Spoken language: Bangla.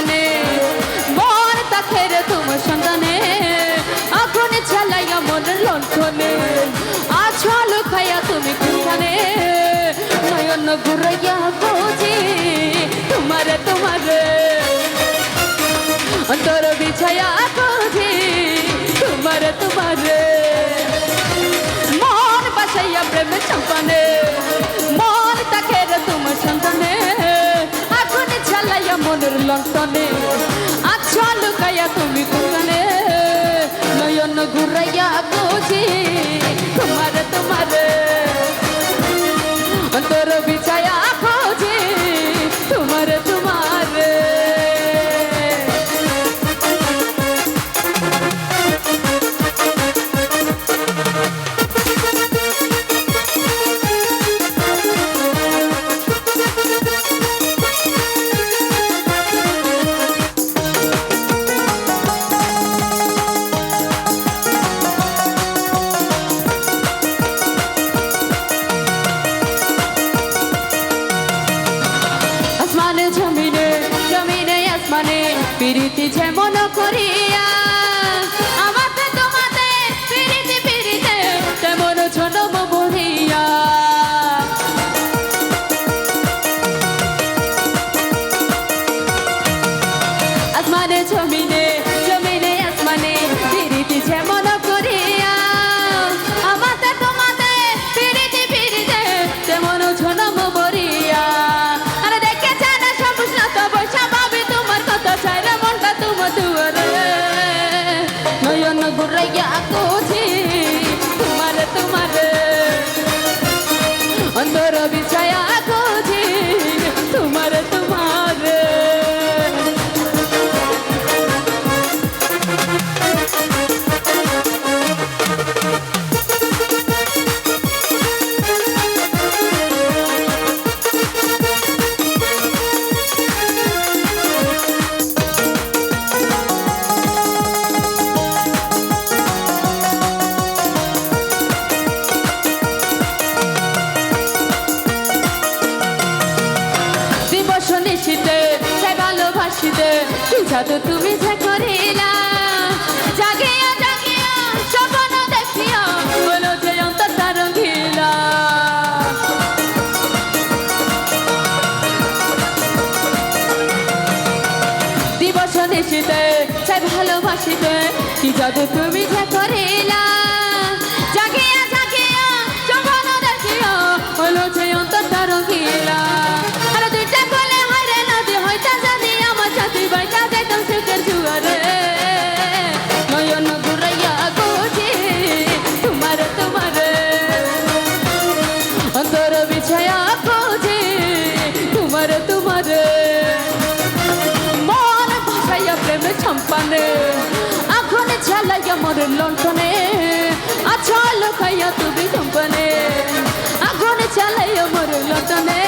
সন্তানে মন তাখের তোমার সন্তানে এখন চালাইয়া মনের লণ্ঠনে আছল খাইয়া তুমি কুখানে নয়ন ঘুরাইয়া লন্টনে আচ্ছা লুকাইয়া তুমি কোনখানে নয়ন ঘুরাইয়া বুঝি পিরিতি যেমন করিয়া নয়ন ঘুরাইয়া কোছি তোমার তোমার। অন্তর বিছায়া কি তুমি যে করিলা, জাগিয়া জাগিয়া, স্বপ্ন দেখিয়া বলো যে অন্তর রঙিলা। দিবস নিশিতে সে ভালোবাসিতে কি জাদু তুমি যে করিলা, জাগিয়া জাগিয়া, স্বপ্ন দেখিয়া বলো যে অন্তর রঙিলা। বিছায়া খোঁজে তোমার, তোমারে। মন ভাসাইয়া প্রেমে সম্পানে আগুন ঝালাইয়া মরে লন্ঠনে আচ্ছা লোকাইয়া তুমি সম্পানে আগুন ঝালাইয়া মরে লন্ঠনে